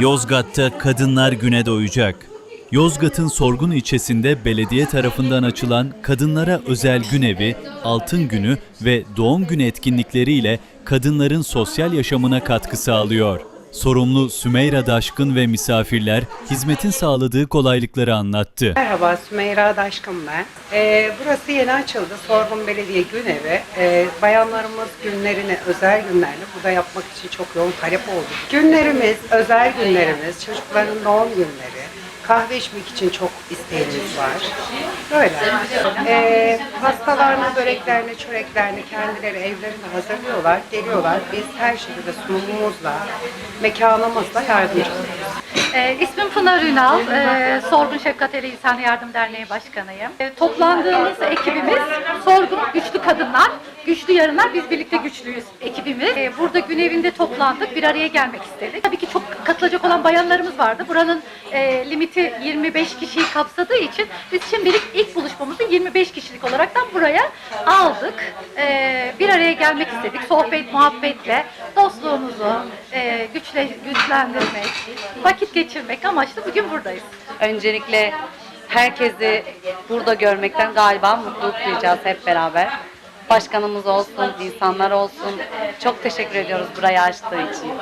Yozgat'ta Kadınlar Güne doyacak. Yozgat'ın Sorgun ilçesinde belediye tarafından açılan kadınlara özel gün evi, altın günü ve doğum günü etkinlikleriyle kadınların sosyal yaşamına katkı sağlıyor. Sorumlu Sümeyra Daşkın ve misafirler hizmetin sağladığı kolaylıkları anlattı. Merhaba Sümeyra Daşkın ben. Ee, burası yeni açıldı. Sorgun Belediye Günevi. Ee, bayanlarımız günlerini özel günlerini burada yapmak için çok yoğun talep oldu. Günlerimiz, özel günlerimiz, çocukların doğum günleri, kahve içmek için çok isteğimiz var. Böyle. Ee, pastalarını, böreklerini, çöreklerini kendileri evlerinde hazırlıyorlar, geliyorlar. Biz her şekilde sunumumuzla, mekanımızla yardımcı oluyoruz. E, ismim Pınar Ünal, e, Sorgun Şefkat Eli İnsan Yardım Derneği Başkanıyım. E, toplandığımız ekibimiz Sorgun Güçlü Kadınlar, Güçlü Yarınlar, biz birlikte güçlüyüz ekibimiz. E, burada gün evinde toplandık, bir araya gelmek istedik. Tabii ki çok katılacak olan bayanlarımız vardı. Buranın e, limiti 25 kişiyi kapsadığı için biz şimdilik ilk buluşmamızı 25 kişilik olaraktan buraya aldık. E, bir araya gelmek istedik, sohbet, muhabbetle dostluğumuzu e, güçle, güçlendirmek, vakit geçirmek amaçlı bugün buradayız. Öncelikle herkesi burada görmekten galiba mutluluk duyacağız hep beraber. Başkanımız olsun, insanlar olsun. Çok teşekkür ediyoruz burayı açtığı için.